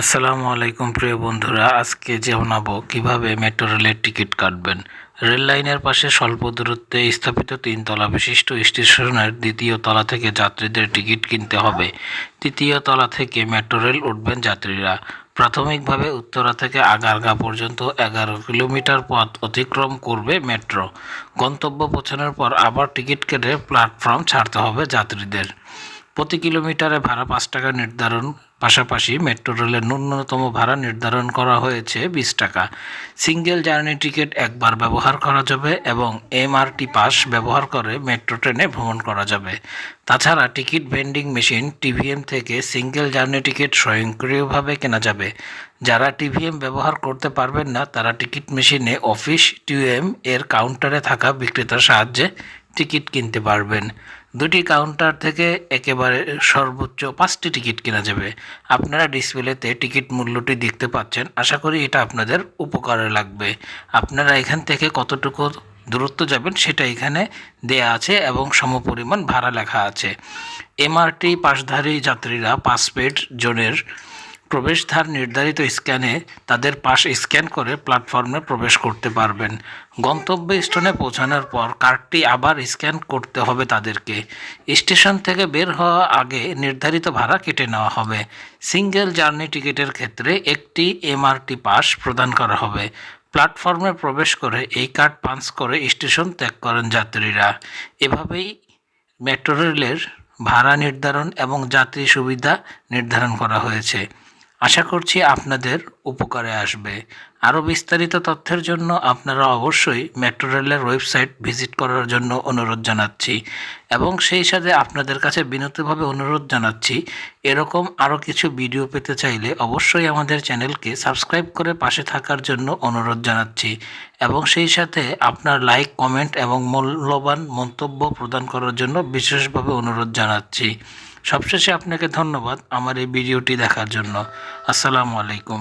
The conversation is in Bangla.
আসসালামু আলাইকুম প্রিয় বন্ধুরা, আজকে জানাব কীভাবে মেট্রো রেলের টিকিট কাটবেন। রেল লাইনের পাশে স্বল্প দূরত্বে স্থাপিত তিনতলা বিশিষ্ট স্টেশনের দ্বিতীয় তলা থেকে যাত্রীদের টিকিট কিনতে হবে। তৃতীয় তলা থেকে মেট্রো রেল উঠবেন যাত্রীরা। প্রাথমিকভাবে উত্তরা থেকে আগারগা পর্যন্ত এগারো কিলোমিটার পথ অতিক্রম করবে মেট্রো। গন্তব্য পৌঁছানোর পর আবার টিকিট কেটে প্ল্যাটফর্ম ছাড়তে হবে যাত্রীদের। প্রতি কিলোমিটারে ভাড়া পাঁচ টাকা নির্ধারণ, পাশাপাশি মেট্রো রেলের ন্যূনতম ভাড়া নির্ধারণ করা হয়েছে বিশ টাকা। সিঙ্গেল জার্নি টিকিট একবার ব্যবহার করা যাবে এবং এমআরটি পাস ব্যবহার করে মেট্রো ট্রেনে ভ্রমণ করা যাবে। তাছাড়া টিকিট ভেন্ডিং মেশিন টিভিএম থেকে সিঙ্গেল জার্নি টিকিট স্বয়ংক্রিয়ভাবে কেনা যাবে। যারা টিভিএম ব্যবহার করতে পারবেন না, তারা টিকিট মেশিনে অফিস টিউএম এর কাউন্টারে থাকা বিক্রেতার সাহায্যে টিকিট কিনতে পারবেন। দুটি কাউন্টার থেকে একেবারে সর্বোচ্চ পাঁচটি টিকিট কেনা যাবে। আপনারা ডিসপ্লেতে টিকিট মূল্যটি দেখতে পাচ্ছেন। আশা করি এটা আপনাদের উপকারে লাগবে। আপনারা এখান থেকে কতটুকু দূরত্ব যাবেন সেটা এখানে দেয়া আছে এবং সমপরিমাণ ভাড়া লেখা আছে। এমআরটি পাশধারী যাত্রীরা পাসপেড পেড জোনের প্রবেশদ্বার নির্ধারিত স্ক্যানে তাদের পাশ স্ক্যান করে প্ল্যাটফর্মে প্রবেশ করতে পারবেন। গন্তব্য স্টেশনে পৌঁছানোর পর কার্ডটি আবার স্ক্যান করতে হবে তাদেরকে। স্টেশন থেকে বের হওয়া আগে নির্ধারিত ভাড়া কেটে নেওয়া হবে। সিঙ্গেল জার্নি টিকিটের ক্ষেত্রে একটি এমআরটি পাস প্রদান করা হবে। প্ল্যাটফর্মে প্রবেশ করে এই কার্ড পাঞ্চ করে স্টেশন ত্যাগ করেন যাত্রীরা। এভাবেই মেট্রো রেলের ভাড়া নির্ধারণ এবং যাত্রী সুবিধা নির্ধারণ করা হয়েছে। আশা করছি আপনাদের উপকারে আসবে। আরও বিস্তারিত তথ্যের জন্য আপনারা অবশ্যই মেট্রো রেলের ওয়েবসাইট ভিজিট করার জন্য অনুরোধ জানাচ্ছি এবং সেই সাথে আপনাদের কাছে বিনতভাবে অনুরোধ জানাচ্ছি, এরকম আরও কিছু ভিডিও পেতে চাইলে অবশ্যই আমাদের চ্যানেলকে সাবস্ক্রাইব করে পাশে থাকার জন্য অনুরোধ জানাচ্ছি এবং সেই সাথে আপনার লাইক, কমেন্ট এবং মূল্যবান মন্তব্য প্রদান করার জন্য বিশেষভাবে অনুরোধ জানাচ্ছি। সবশেষে আপনাকে ধন্যবাদ আমার এই ভিডিওটি দেখার জন্য। আসসালামু আলাইকুম।